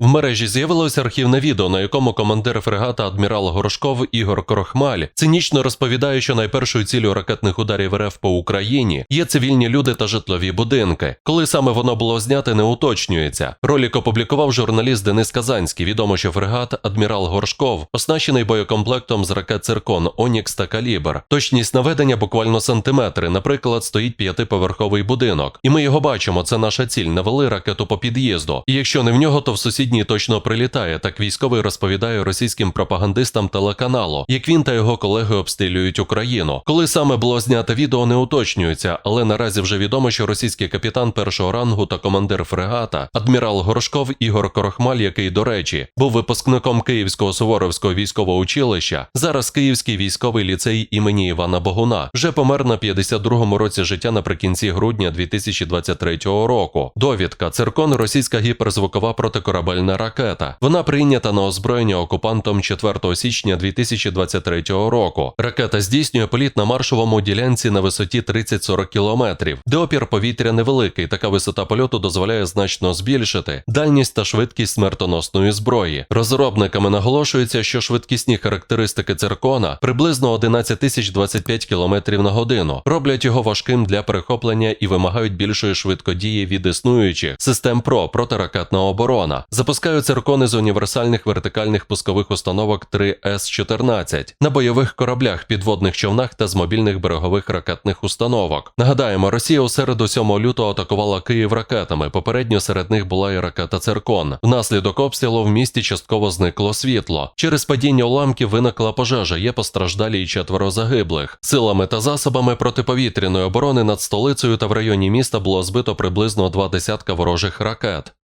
В мережі з'явилося архівне відео, на якому командир фрегата адмірал Горошков Ігор Крохмаль цинічно розповідає, що найпершою ціллю ракетних ударів РФ по Україні є цивільні люди та житлові будинки. Коли саме воно було зняте, не уточнюється. Ролик опублікував журналіст Денис Казанський. Відомо, що фрегат адмірал Горшков оснащений боєкомплектом з ракет Циркон, Онікс та Калібр. Точність наведення буквально сантиметри. Наприклад, стоїть п'ятиповерховий будинок, і ми його бачимо. Це наша ціль. Навели ракету по під'їзду. І якщо не в нього, то в сусідній точно прилітає. Так військовий розповідає російським пропагандистам телеканалу, як він та його колеги обстрілюють Україну. Коли саме було знято відео, не уточнюється, але наразі вже відомо, що російський капітан першого рангу та командир фрегата, адмірал Горошков Ігор Корохмаль, який, до речі, був випускником Київського Суворовського військового училища, зараз Київський військовий ліцей імені Івана Богуна, вже помер на 52-му році життя наприкінці грудня 2023 року. Довідка циркон російська гіперзвукова протикорабельна ракета. Вона прийнята на озброєння окупантом 4 січня 2023 року. Ракета здійснює політ на маршовому ділянці на висоті 30-40 кілометрів, де опір повітря невеликий. Така висота польоту дозволяє значно збільшити дальність та швидкість смертоносної зброї. Розробниками наголошується, що швидкісні характеристики циркона приблизно 11 тисяч 25 км на годину, роблять його важким для перехоплення і вимагають більшої швидкодії від існуючих систем ПРО протиракетна оборона. Запускають циркони з універсальних вертикальних пускових установок 3С-14 на бойових кораблях, підводних човнах та з мобільних берегових ракетних установок. Нагадаємо, Росія у середу 7 лютого атакувала Київ ракетами. Попередньо серед них була і ракета Циркон. Внаслідок обстрілу в місті частково зникло світло. Через падіння уламків виникла пожежа. Є постраждалі й четверо загиблих. Силами та засобами протиповітряної оборони над столицею та в районі міста було збито приблизно два десятка ворожих ракет.